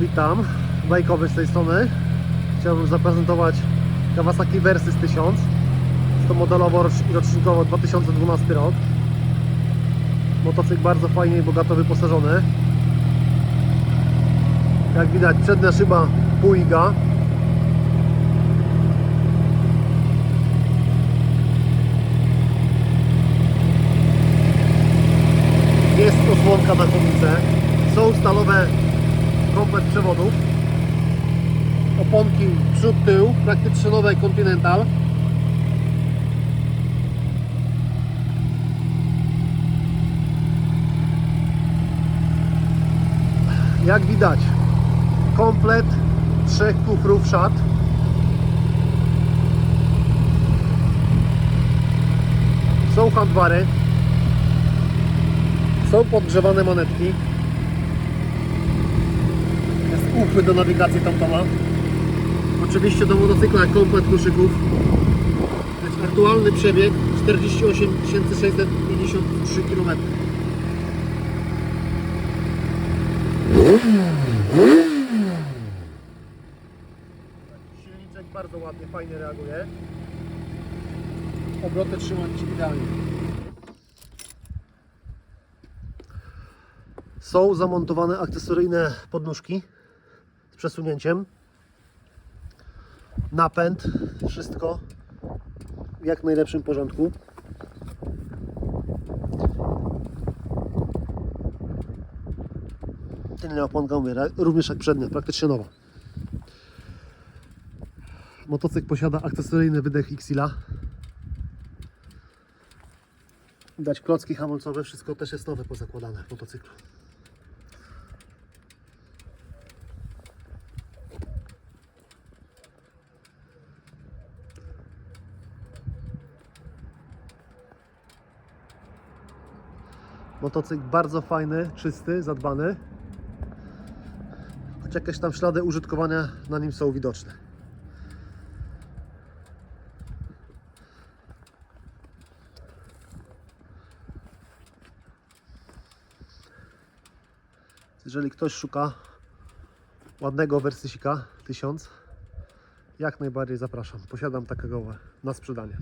Witam, bajkowy z tej strony. Chciałbym zaprezentować Kawasaki Versys 1000. Jest to modelowo rocz- rocznikowo 2012 rok. Motocykl bardzo fajnie i bogato wyposażony. Jak widać przednia szyba Puiga. Jest osłonka na komice. Są stalowe komplet przewodów. Oponki przód, tył, praktycznie nowe Continental. Jak widać, komplet trzech kufrów szat. Są handbary. Są podgrzewane manetki. Uchwyt do nawigacji tamtoma. Oczywiście do motocykla komplet koszyków. Aktualny przebieg 48 653 km. Silniczek bardzo ładnie, fajnie reaguje. Obroty trzymać idealnie. Są zamontowane akcesoryjne podnóżki przesunięciem. Napęd, wszystko w jak najlepszym porządku. Tylnia oponka również jak przednia, praktycznie nowa. Motocykl posiada akcesoryjny wydech Xila. Widać klocki hamulcowe, wszystko też jest nowe pozakładane w motocyklu. Motocykl bardzo fajny, czysty, zadbany. Choć jakieś tam ślady użytkowania na nim są widoczne. Jeżeli ktoś szuka ładnego wersysika 1000, jak najbardziej zapraszam. Posiadam takiego na sprzedanie.